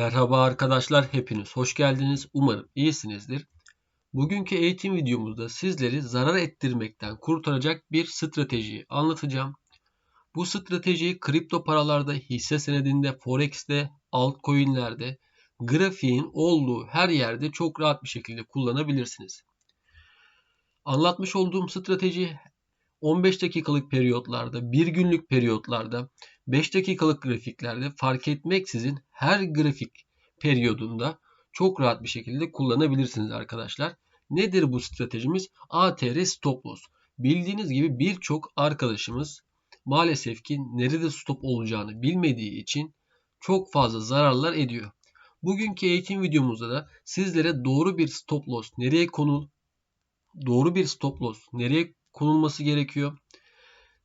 Merhaba arkadaşlar, hepiniz hoş geldiniz. Umarım iyisinizdir. Bugünkü eğitim videomuzda sizleri zarar ettirmekten kurtaracak bir stratejiyi anlatacağım. Bu stratejiyi kripto paralarda, hisse senedinde, forex'te, altcoin'lerde, grafiğin olduğu her yerde çok rahat bir şekilde kullanabilirsiniz. Anlatmış olduğum strateji 15 dakikalık periyotlarda, 1 günlük periyotlarda, 5 dakikalık grafiklerde fark etmeksizin her grafik periyodunda çok rahat bir şekilde kullanabilirsiniz arkadaşlar. Nedir bu stratejimiz? ATR stop loss. Bildiğiniz gibi birçok arkadaşımız maalesef ki nerede stop olacağını bilmediği için çok fazla zararlar ediyor. Bugünkü eğitim videomuzda da sizlere doğru bir stop loss nereye konul, doğru bir stop loss nereye konulması gerekiyor?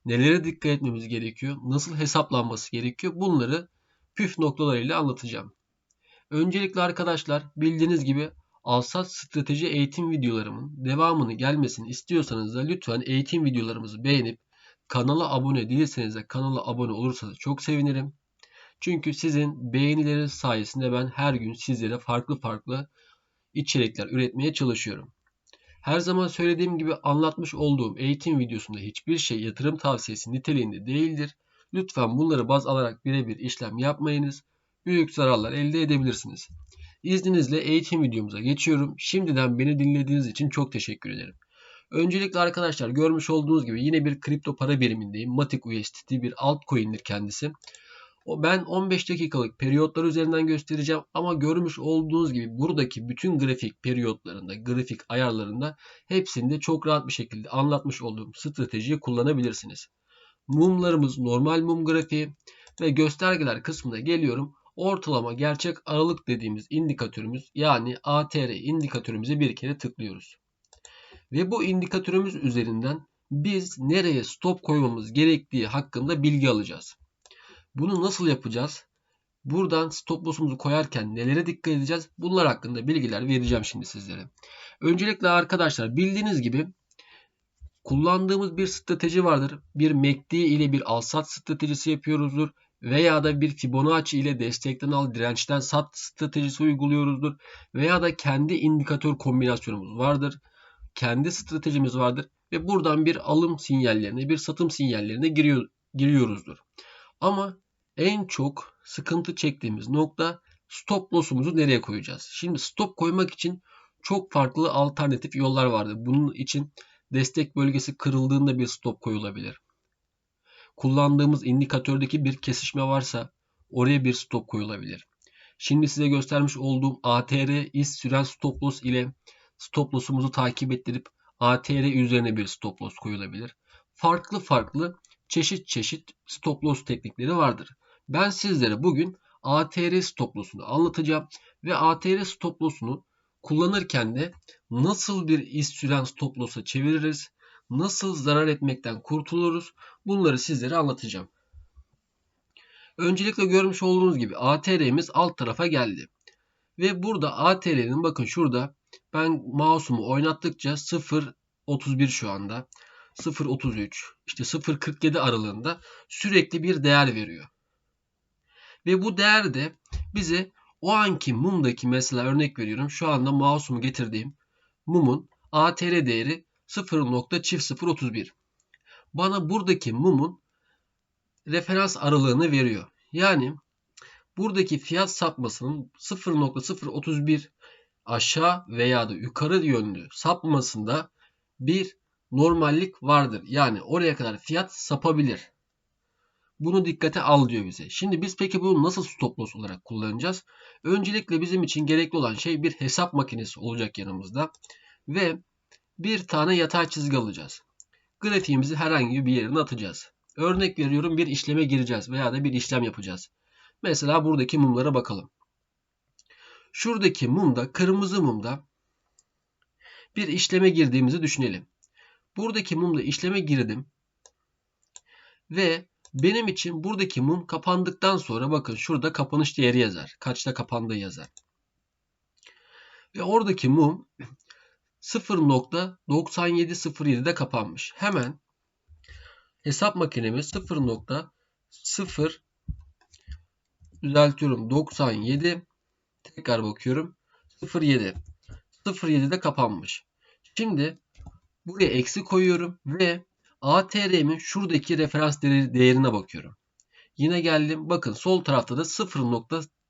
Nelere dikkat etmemiz gerekiyor? Nasıl hesaplanması gerekiyor? Bunları püf noktalarıyla anlatacağım. Öncelikle arkadaşlar bildiğiniz gibi alsat strateji eğitim videolarımın devamını gelmesini istiyorsanız da lütfen eğitim videolarımızı beğenip kanala abone değilseniz de kanala abone olursanız çok sevinirim. Çünkü sizin beğenileriniz sayesinde ben her gün sizlere farklı farklı içerikler üretmeye çalışıyorum. Her zaman söylediğim gibi anlatmış olduğum eğitim videosunda hiçbir şey yatırım tavsiyesi niteliğinde değildir. Lütfen bunları baz alarak birebir işlem yapmayınız. Büyük zararlar elde edebilirsiniz. İzninizle eğitim videomuza geçiyorum. Şimdiden beni dinlediğiniz için çok teşekkür ederim. Öncelikle arkadaşlar görmüş olduğunuz gibi yine bir kripto para birimindeyim. Matic USDT bir altcoin'dir kendisi. Ben 15 dakikalık periyotlar üzerinden göstereceğim ama görmüş olduğunuz gibi buradaki bütün grafik periyotlarında, grafik ayarlarında hepsinde çok rahat bir şekilde anlatmış olduğum stratejiyi kullanabilirsiniz. Mumlarımız normal mum grafiği ve göstergeler kısmına geliyorum. Ortalama gerçek aralık dediğimiz indikatörümüz yani ATR indikatörümüze bir kere tıklıyoruz. Ve bu indikatörümüz üzerinden biz nereye stop koymamız gerektiği hakkında bilgi alacağız. Bunu nasıl yapacağız? Buradan stop loss'umuzu koyarken nelere dikkat edeceğiz? Bunlar hakkında bilgiler vereceğim şimdi sizlere. Öncelikle arkadaşlar bildiğiniz gibi kullandığımız bir strateji vardır. Bir MACD ile bir al-sat stratejisi yapıyoruzdur. Veya da bir Fibonacci ile destekten al dirençten sat stratejisi uyguluyoruzdur. Veya da kendi indikatör kombinasyonumuz vardır. Kendi stratejimiz vardır. Ve buradan bir alım sinyallerine bir satım sinyallerine giriyor, giriyoruzdur. Ama en çok sıkıntı çektiğimiz nokta stop loss'umuzu nereye koyacağız? Şimdi stop koymak için çok farklı alternatif yollar vardır. Bunun için destek bölgesi kırıldığında bir stop koyulabilir. Kullandığımız indikatördeki bir kesişme varsa oraya bir stop koyulabilir. Şimdi size göstermiş olduğum ATR iz süren stop loss ile stop loss'umuzu takip ettirip ATR üzerine bir stop loss koyulabilir. Farklı farklı çeşit çeşit stop loss teknikleri vardır. Ben sizlere bugün ATR stop loss'unu anlatacağım ve ATR stop loss'unu kullanırken de nasıl bir iz süren stop loss'a çeviririz, nasıl zarar etmekten kurtuluruz bunları sizlere anlatacağım. Öncelikle görmüş olduğunuz gibi ATR'miz alt tarafa geldi. Ve burada ATR'nin bakın şurada ben mouse'umu oynattıkça 0.31 şu anda. 0.33 işte 0.47 aralığında sürekli bir değer veriyor. Ve bu değer de bize o anki mumdaki mesela örnek veriyorum. Şu anda mouse'umu getirdiğim mumun ATR değeri 0.0031. Bana buradaki mumun referans aralığını veriyor. Yani buradaki fiyat sapmasının 0.031 aşağı veya da yukarı yönlü sapmasında bir normallik vardır. Yani oraya kadar fiyat sapabilir. Bunu dikkate al diyor bize. Şimdi biz peki bunu nasıl stop loss olarak kullanacağız? Öncelikle bizim için gerekli olan şey bir hesap makinesi olacak yanımızda. Ve bir tane yatay çizgi alacağız. Grafiğimizi herhangi bir yerine atacağız. Örnek veriyorum bir işleme gireceğiz veya da bir işlem yapacağız. Mesela buradaki mumlara bakalım. Şuradaki mumda, kırmızı mumda bir işleme girdiğimizi düşünelim. Buradaki mumda işleme girdim. Ve benim için buradaki mum kapandıktan sonra bakın şurada kapanış değeri yazar. Kaçta kapandığı yazar. Ve oradaki mum 0.9707'de kapanmış. Hemen hesap makinemiz 0.0 düzeltiyorum 97 Tekrar bakıyorum. 0.7. 0.7'de kapanmış. Şimdi buraya eksi koyuyorum ve ATR'min şuradaki referans değerine bakıyorum. Yine geldim. Bakın sol tarafta da 0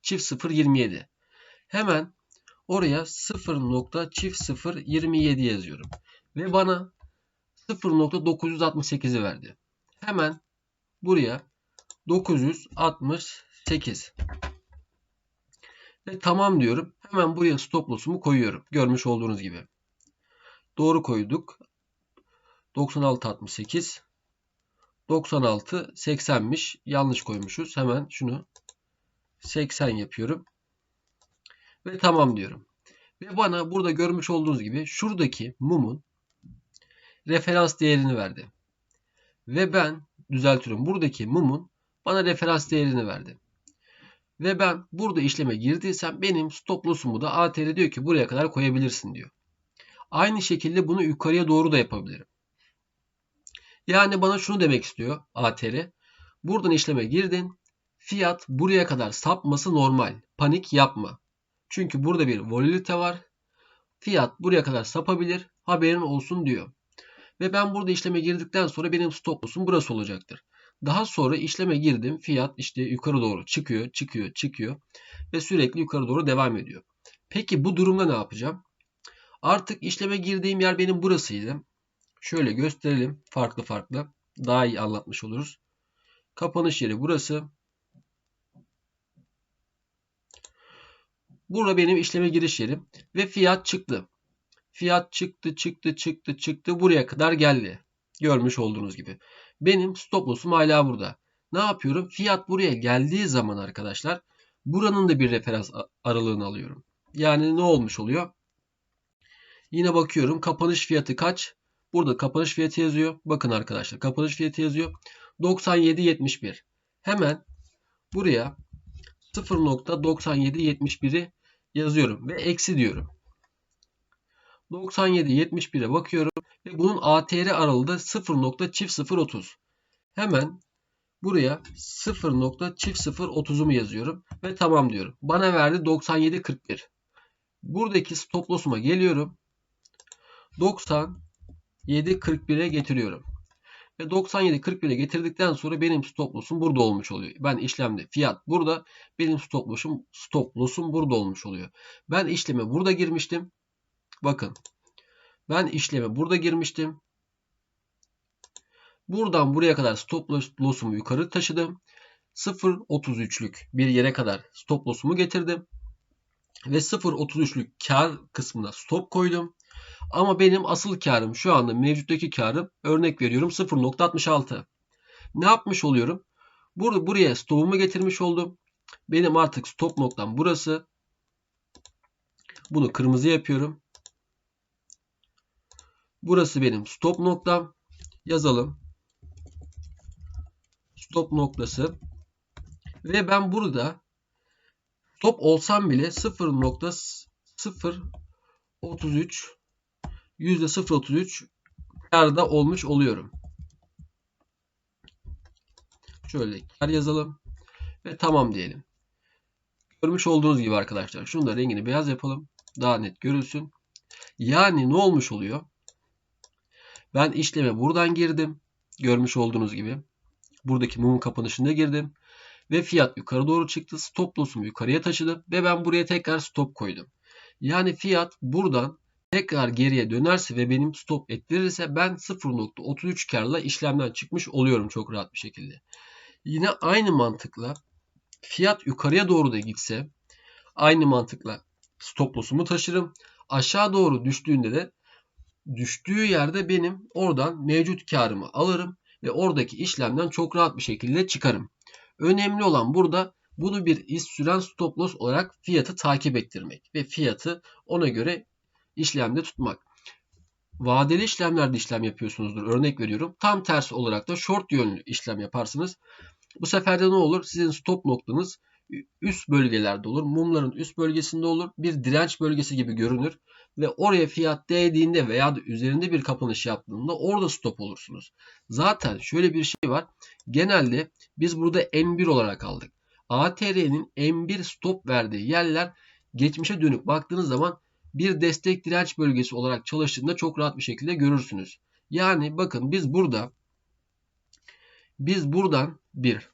çift 0 27. Hemen oraya 0 çift 0 27 yazıyorum. Ve bana 0.968'i verdi. Hemen buraya 968 ve tamam diyorum. Hemen buraya stop loss'umu koyuyorum. Görmüş olduğunuz gibi. Doğru koyduk. 96 68 96 80'miş. Yanlış koymuşuz. Hemen şunu 80 yapıyorum. Ve tamam diyorum. Ve bana burada görmüş olduğunuz gibi şuradaki mumun referans değerini verdi. Ve ben düzeltiyorum. Buradaki mumun bana referans değerini verdi. Ve ben burada işleme girdiysem benim stop loss'umu da ATR diyor ki buraya kadar koyabilirsin diyor. Aynı şekilde bunu yukarıya doğru da yapabilirim. Yani bana şunu demek istiyor ATR. Buradan işleme girdin. Fiyat buraya kadar sapması normal. Panik yapma. Çünkü burada bir volatilite var. Fiyat buraya kadar sapabilir. Haberin olsun diyor. Ve ben burada işleme girdikten sonra benim stop loss'um burası olacaktır. Daha sonra işleme girdim. Fiyat işte yukarı doğru çıkıyor, çıkıyor, çıkıyor ve sürekli yukarı doğru devam ediyor. Peki bu durumda ne yapacağım? Artık işleme girdiğim yer benim burasıydı. Şöyle gösterelim farklı farklı. Daha iyi anlatmış oluruz. Kapanış yeri burası. Burada benim işleme giriş yerim ve fiyat çıktı. Fiyat çıktı, çıktı, çıktı, çıktı. Buraya kadar geldi. Görmüş olduğunuz gibi. Benim stop loss'um hala burada. Ne yapıyorum? Fiyat buraya geldiği zaman arkadaşlar buranın da bir referans aralığını alıyorum. Yani ne olmuş oluyor? Yine bakıyorum kapanış fiyatı kaç? Burada kapanış fiyatı yazıyor. Bakın arkadaşlar kapanış fiyatı yazıyor. 97.71. Hemen buraya 0.9771'i yazıyorum ve eksi diyorum. 97.71'e bakıyorum ve bunun ATR aralığı da 0.0030. Hemen buraya 0.0030'umu yazıyorum ve tamam diyorum. Bana verdi 97.41. Buradaki stop loss'uma geliyorum. 97.41'e getiriyorum. Ve 97.41'e getirdikten sonra benim stop loss'um burada olmuş oluyor. Ben işlemde fiyat burada. Benim stop loss'um stop loss'um burada olmuş oluyor. Ben işleme burada girmiştim. Bakın. Ben işleme burada girmiştim. Buradan buraya kadar stop loss'umu yukarı taşıdım. 0.33'lük bir yere kadar stop loss'umu getirdim. Ve 0.33'lük kar kısmına stop koydum. Ama benim asıl karım şu anda mevcuttaki karım örnek veriyorum 0.66. Ne yapmış oluyorum? Burada buraya stopumu getirmiş oldum. Benim artık stop noktam burası. Bunu kırmızı yapıyorum. Burası benim stop noktam. Yazalım. Stop noktası. Ve ben burada stop olsam bile 0.033 %0.33 karda olmuş oluyorum. Şöyle kar yazalım ve tamam diyelim. Görmüş olduğunuz gibi arkadaşlar. Şunu da rengini beyaz yapalım. Daha net görülsün. Yani ne olmuş oluyor? Ben işleme buradan girdim. Görmüş olduğunuz gibi. Buradaki mumun kapanışında girdim. Ve fiyat yukarı doğru çıktı. Stop loss'umu yukarıya taşıdım. Ve ben buraya tekrar stop koydum. Yani fiyat buradan tekrar geriye dönerse ve benim stop ettirirse ben 0.33 karla işlemden çıkmış oluyorum çok rahat bir şekilde. Yine aynı mantıkla fiyat yukarıya doğru da gitse aynı mantıkla stop loss'umu taşırım. Aşağı doğru düştüğünde de düştüğü yerde benim oradan mevcut karımı alırım ve oradaki işlemden çok rahat bir şekilde çıkarım. Önemli olan burada bunu bir iz süren stop loss olarak fiyatı takip ettirmek ve fiyatı ona göre işlemde tutmak. Vadeli işlemlerde işlem yapıyorsunuzdur. Örnek veriyorum. Tam tersi olarak da short yönlü işlem yaparsınız. Bu sefer de ne olur? Sizin stop noktanız üst bölgelerde olur. Mumların üst bölgesinde olur. Bir direnç bölgesi gibi görünür. Ve oraya fiyat değdiğinde veya da üzerinde bir kapanış yaptığında orada stop olursunuz. Zaten şöyle bir şey var. Genelde biz burada M1 olarak aldık. ATR'nin M1 stop verdiği yerler geçmişe dönük baktığınız zaman bir destek direnç bölgesi olarak çalıştığında çok rahat bir şekilde görürsünüz. Yani bakın biz burada biz buradan bir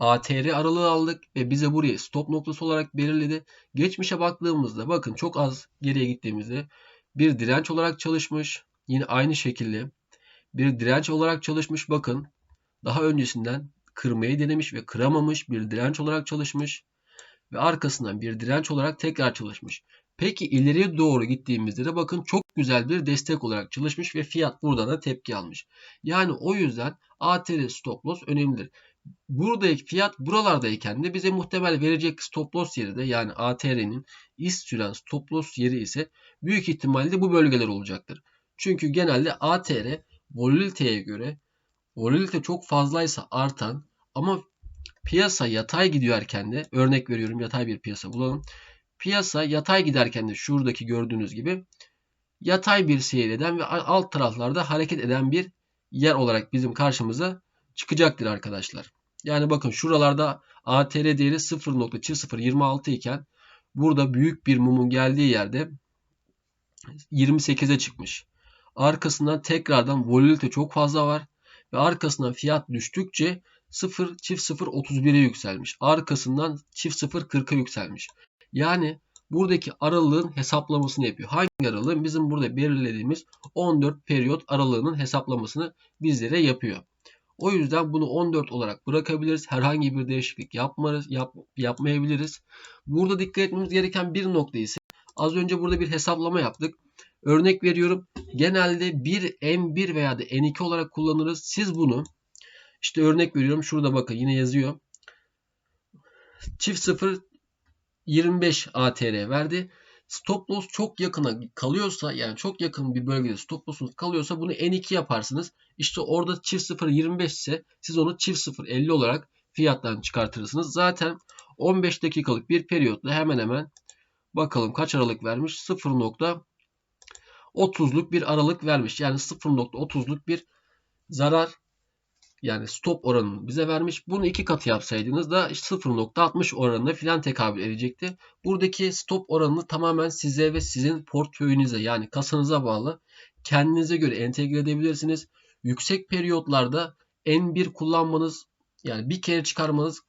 ATR aralığı aldık ve bize buraya stop noktası olarak belirledi. Geçmişe baktığımızda bakın çok az geriye gittiğimizde bir direnç olarak çalışmış. Yine aynı şekilde bir direnç olarak çalışmış. Bakın daha öncesinden kırmayı denemiş ve kıramamış bir direnç olarak çalışmış. Ve arkasından bir direnç olarak tekrar çalışmış. Peki ileriye doğru gittiğimizde de bakın çok güzel bir destek olarak çalışmış ve fiyat buradan da tepki almış. Yani o yüzden ATR stop loss önemlidir. Buradaki fiyat buralardayken de bize muhtemel verecek stop loss yeri de yani ATR'nin iz süren stop loss yeri ise büyük ihtimalle bu bölgeler olacaktır. Çünkü genelde ATR volatiliteye göre volatilite çok fazlaysa artan ama piyasa yatay gidiyorken de örnek veriyorum yatay bir piyasa bulalım. Piyasa yatay giderken de şuradaki gördüğünüz gibi yatay bir seyreden ve alt taraflarda hareket eden bir yer olarak bizim karşımıza çıkacaktır arkadaşlar. Yani bakın şuralarda ATR değeri 0.0026 iken burada büyük bir mumun geldiği yerde 28'e çıkmış. Arkasından tekrardan volatilite çok fazla var ve arkasından fiyat düştükçe 0 çift 0 31'e yükselmiş. Arkasından çift 0 40'a yükselmiş. Yani buradaki aralığın hesaplamasını yapıyor. Hangi aralığın? Bizim burada belirlediğimiz 14 periyot aralığının hesaplamasını bizlere yapıyor. O yüzden bunu 14 olarak bırakabiliriz. Herhangi bir değişiklik yapmarız, yap, yapmayabiliriz. Burada dikkat etmemiz gereken bir nokta ise az önce burada bir hesaplama yaptık. Örnek veriyorum. Genelde 1 M1 veya da N2 olarak kullanırız. Siz bunu işte örnek veriyorum. Şurada bakın yine yazıyor. Çift 0 25 ATR verdi. Stop loss çok yakına kalıyorsa yani çok yakın bir bölgede stop loss'unuz kalıyorsa bunu N2 yaparsınız. İşte orada çift 0 25 ise siz onu çift 0 50 olarak fiyattan çıkartırsınız. Zaten 15 dakikalık bir periyotla hemen hemen bakalım kaç aralık vermiş? 0.30'luk bir aralık vermiş. Yani 0.30'luk bir zarar yani stop oranını bize vermiş. Bunu iki katı yapsaydınız da 0.60 oranında filan tekabül edecekti. Buradaki stop oranını tamamen size ve sizin portföyünüze yani kasanıza bağlı. Kendinize göre entegre edebilirsiniz. Yüksek periyotlarda N1 kullanmanız yani bir kere çıkarmanız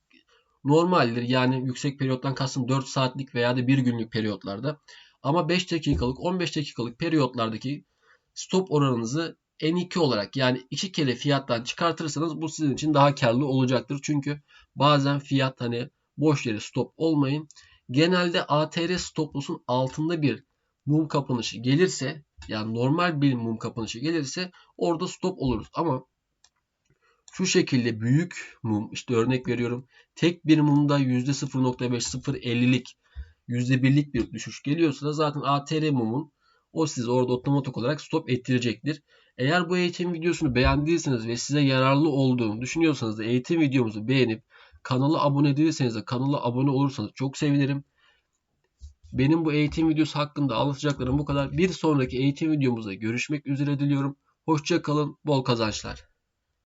normaldir. Yani yüksek periyottan kastım 4 saatlik veya da 1 günlük periyotlarda. Ama 5 dakikalık 15 dakikalık periyotlardaki stop oranınızı N2 olarak yani iki kere fiyattan çıkartırsanız bu sizin için daha karlı olacaktır. Çünkü bazen fiyat hani boş yere stop olmayın. Genelde ATR stop loss'un altında bir mum kapanışı gelirse yani normal bir mum kapanışı gelirse orada stop oluruz. Ama şu şekilde büyük mum işte örnek veriyorum tek bir mumda %0.5 0.50'lik %1'lik bir düşüş geliyorsa da zaten ATR mumun o sizi orada otomatik olarak stop ettirecektir. Eğer bu eğitim videosunu beğendiyseniz ve size yararlı olduğunu düşünüyorsanız da eğitim videomuzu beğenip kanala abone değilseniz de kanala abone olursanız çok sevinirim. Benim bu eğitim videosu hakkında anlatacaklarım bu kadar. Bir sonraki eğitim videomuzda görüşmek üzere diliyorum. Hoşçakalın, bol kazançlar.